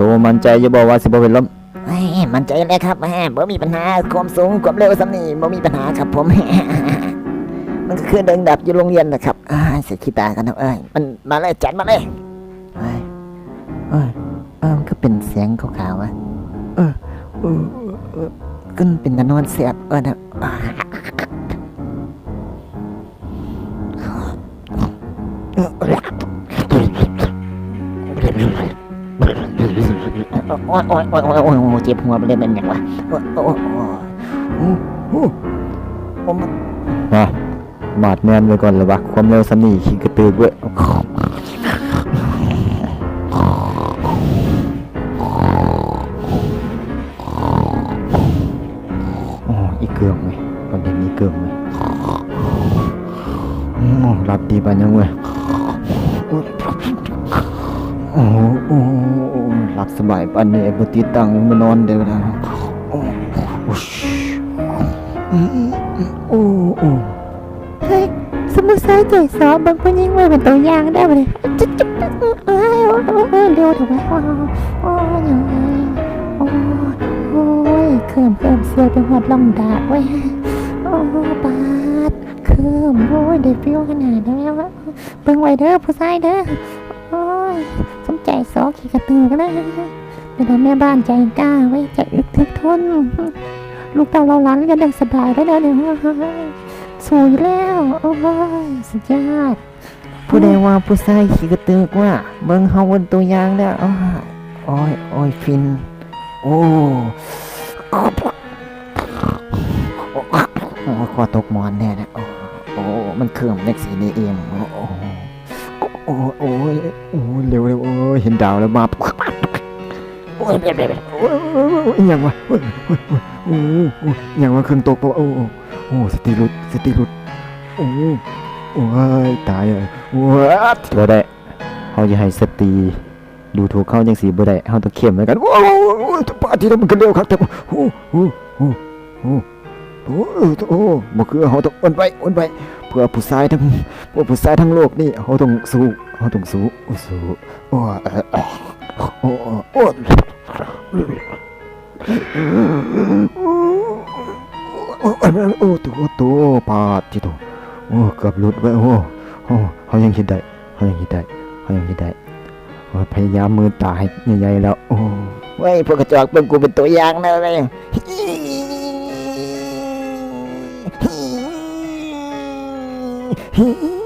ตัวมันใจจะบอกว่าสิบ่เป็นลมเฮ้ยมันใจเลยครับแม่บ่มีปัญหาความสูงความเร็วสำนี่บ่มีปัญหาครับผมมันก็คือเดินดับอยู่โรงเรียนนะครับอ่าเสร็จขี้ตากันนะเอ้ยมันมาเลยจัดมาเลยเอ้ยเอ้ยเออมันก็เป็นเสียงขาวๆวะเออเออเออก็เป็นตะนอนเสียบเออนะ โอ้ยโอ้ยโอ้ยโอ้ยโอ้ยเจ็บหัวไปเลยเป็นอย่างวะโอ้ยโอ้ยโอ้ยโอ้ยโอ้ยมันมาบาดแนมนไว้ก่อนเลยวะความเร็วสนี่ขี้กระตือเว้ยอีเกืองเว้ยประเด็นนี้เกืองเว้ยโอ้รับดีไปยังเว้ย บายปานนี้ไอ้บ่ติดตังมานอนเดี๋ยวนะโอ้โอ้โอ้เฮ้ยสมุทรสายใจสอบบางคนยิ่งไว้เป็นตัวอย่างได้ไหมจิ๊บจิ๊บเอ้ยโอ้ยโอ้ยโอ้ยเร็วถอะวะโอ้ยโอ้ยโอ้โอ้ยเขิมเขิมเสียวไปหอดลำดาไว้โอ้ยปาดเขิมโอ้ยเด็ดฟิวขนาดนั้นแล้ววะเบิ่งไว้เด้อผู้ชายเด้อ โอ้ยสมใจสอขี่กระตือกันนะเป็นแม่บ้านใจกล้าไว้ใจอึกทึกทน ลูกเต่าเราล้านกันได้สบายได้แล้วเนี่ยสวยแล้วโอ้ยสุดยอดผู้ใดว่าผู้ชายขี้กระตือกว่า เบิ่งเฮาเป็นตัวอย่างแล้วอ้ายโอ้ยโอ้ยฟิน โอ้โอ้คอตกมอนแน่นะโอ้โอ้มันเครื่องเล็กสีนี้เองโอ้ โอ้โอ้ยโอ้ยเร็วเร็วโอ้ยเห็นดาวแล้วมาโอ้ยเบเอยโอ้ยโอ้ยอิหยังวะโอ้ยโอ้ยโอ้ยโอ้ยอิหยังวะเครื่องตกปะโอ้โอ้สติหลุดสติหลุดโอ้โอ้ยตายเลยโอ้ยบ่ได้เขาจะให้สติดูถูกเขาจังสีบ่ได้เขาต้องเข้มไว้กันโอ้โอ้โอ้ปาที่แล้วมันก็เร็วครับแต่โอ้โอ้โอ้ โอ้โอ้โอ้บ่คือเขาต้องอ่อนไปอ่อนไป เพื่อผู้ชายทั้งพื่อผู้ชายทั้งโลกนี่เขาต้องสู้เขาต้องสู้สู้โอ้เออโอ้โอ้โอ้โตัวตัวปาดที่ตัวโอ้เกือบหลุดไปโอ้โอ้เขายังคิดได้เขายังคิดได้เขายังคิดได้พยายามมือตาให้ใหญ่ๆแล้ว โอ้เว้พวกกระจอกเบิ่งกูเป็นตัวอย่างนะเลย Mm-hmm.